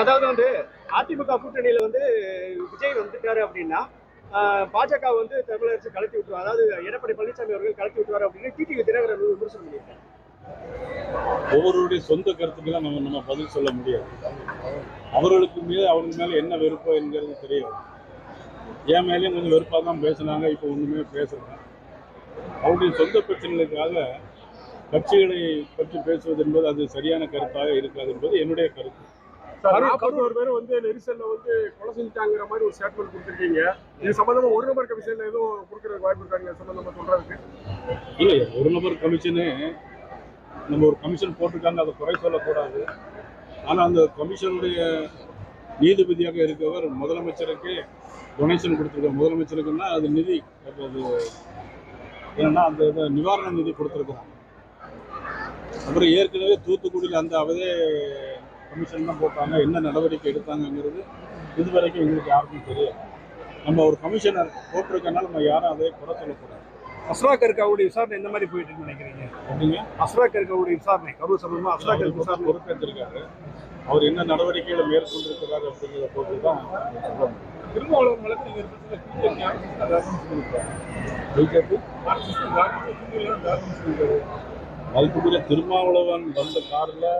அதாவது வந்து அதிமுக கூட்டணியில வந்து விஜய் வந்துட்டாரு அப்படின்னா பாஜக வந்து தமிழரசு கலத்தி விட்டுருவார் அதாவது எடப்பாடி பழனிசாமி அவர்கள் கலத்தி விட்டுருவார் அப்படின்னு டிடிவி தினகரன் வந்து விமர்சனம் பண்ணியிருக்காங்க ஒவ்வொருடைய சொந்த கருத்துக்கெல்லாம் நம்ம நம்ம பதில் சொல்ல முடியாது. அவர்களுக்கு மீது அவருக்கு மேல என்ன வெறுப்போ என்கிறது தெரியாது. என் மேலேயும் கொஞ்சம் வெறுப்பாக தான் பேசுனாங்க இப்போ ஒன்றுமே பேசுறாங்க அவருடைய சொந்த பிரச்சனைகளுக்காக கட்சிகளை பற்றி பேசுவது என்பது அது சரியான கருத்தாக இருக்காது என்பது என்னுடைய கருத்து. நாற்பத்தோரு பேர் வந்து நெரிசல்ல வந்து கொலை செஞ்சுட்டாங்கிற மாதிரி ஒரு ஸ்டேட்மெண்ட் கொடுத்துருக்கீங்க. இது சம்பந்தமா ஒரு நபர் கமிஷன்ல எதுவும் கொடுக்கறதுக்கு வாய்ப்பு இருக்காங்க சம்பந்தமா சொல்றதுக்கு? இல்லை ஒரு நபர் கமிஷனு நம்ம ஒரு கமிஷன் போட்டிருக்காங்க. அதை குறை சொல்லக்கூடாது. ஆனால் அந்த கமிஷனுடைய நீதிபதியாக இருக்கவர் முதலமைச்சருக்கு டொனேஷன் கொடுத்துருக்காரு. முதலமைச்சருக்குன்னா அது நிதி அது என்னன்னா அந்த இதை நிவாரண நிதி கொடுத்துருக்குறாங்க அப்புறம் ஏற்கனவே தூத்துக்குடியில் அந்த அதே கமிஷன் தான் போட்டாங்க என்ன நடவடிக்கை எடுத்தாங்கங்கிறது இதுவரைக்கும் எங்களுக்கு யாருக்கும் தெரியாது. நம்ம ஒரு கமிஷனர் போட்டிருக்கனால நம்ம யாரும் அதை குறை சொல்லக்கூடாது. அஸ்ராக் இருக்கவுடைய விசாரணை எந்த மாதிரி போயிட்டு இருக்குன்னு நினைக்கிறீங்க? அப்படிங்க அஸ்ராக் இருக்கவுடைய விசாரணை கரூர் சம்பந்தமா அஸ்ராக் அவர் விசாரணை. பொறுப்பேற்றிருக்காரு அவர் என்ன நடவடிக்கைகளை மேற்கொண்டிருக்கிறார் அப்படிங்கிறத பொறுத்து தான். திருமாவளவன் வழக்கு நீங்க பிஜேபி மதிப்புக்குரிய திருமாவளவன் வந்த காரில்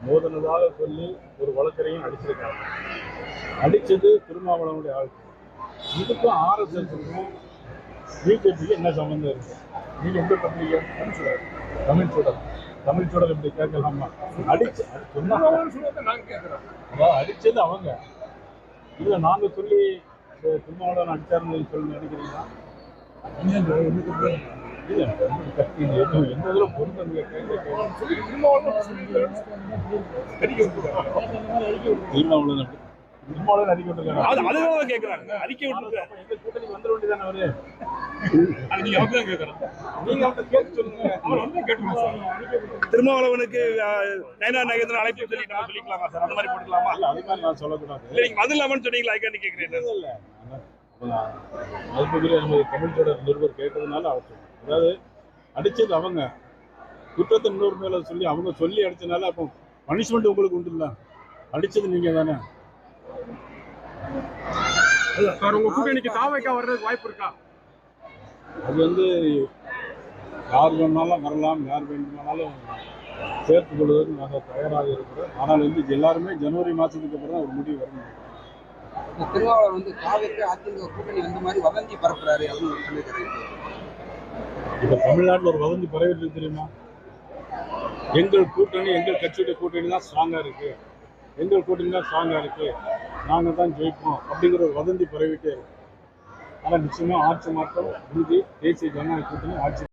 மோதினதாக சொல்லி ஒரு வழக்கறிஞர் அடிச்சிருக்காங்க அடிச்சது திருமாவளவனுடைய ஆள். இதுக்கும் ஆர்எஸ்எஸ்க்கும் பிஜேபிக்கு என்ன சம்மந்தம் இருக்கு? நீங்க எந்த பத்திரிகை தமிழ் சுடர் தமிழ் சுடர் தமிழ் சுடர் இப்படி கேட்கலாமா? அடிச்சு அடிச்சது அவங்க. இல்ல நாங்க சொல்லி திருமாவளவன் அடிச்சாருன்னு சொல்லி நினைக்கிறீங்களா திருமாவளவன் திருமாவளவன் அறிக்கை விட்டுருக்காங்க அது அதுதான் கேட்கறாங்க அறிக்கை விட்டு அப்ப எங்க கூட்டணி வந்துட வேண்டியதானே அவரு? அது திருமாவளவனுக்கு நயனார் நாகேந்திரன் அழைப்பு சொல்லி நம்ம சொல்லிக்கலாமா சார்? அந்த மாதிரி போட்டுக்கலாமா? இல்ல அது மாதிரி நான் சொல்லக்கூடாது. இல்ல நீங்க பதில் இல்லாமன்னு சொன்னீங்களா? கேட்கிறேன் மதிப்புக்குரிய நமது தமிழ் தொடர் நிருபர் கேட்டதுனால சொன்னார். அதாவது அடிச்சது அவங்க. குற்றத்தை இன்னொரு மேல சொல்லி அவங்க சொல்லி அடிச்சனால அப்போ பனிஷ்மெண்ட் உங்களுக்கு உண்டு இல்ல? அடிச்சது நீங்க தானே? சார் உங்க கூட்டணிக்கு தாவைக்கா வர்றதுக்கு வாய்ப்பு இருக்கா? அது வந்து யார் வேணாலும் வரலாம் யார் வேண்டுமானாலும் சேர்த்துக் கொள்வதற்கு நாங்கள் தயாராக இருக்கிறோம். ஆனால் வந்து எல்லாருமே ஜனவரி மாதத்துக்கு அப்புறம் தான் ஒரு முடிவு வரணும். இந்த திருமாவளவன் வந்து காவிரி அதிமுக கூட்டணி இந்த மாதிரி வதந்தி பரப்புறாரு அப்படின்னு சொல்லியிருக்காரு இப்போ தமிழ்நாட்டில் ஒரு வதந்தி பரவிட்டு தெரியுமா? எங்கள் கூட்டணி எங்கள் கட்சியுடைய கூட்டணி தான் ஸ்ட்ராங்காக இருக்கு. எங்கள் கூட்டணி தான் ஸ்ட்ராங்காக இருக்கு. நாங்கள் தான் ஜெயிப்போம் அப்படிங்கிற ஒரு வதந்தி பரவிட்டே இருக்கு. ஆனால் நிச்சயமாக ஆட்சி மாற்றம் உறுதி தேசிய ஜனநாயக கூட்டணி ஆட்சி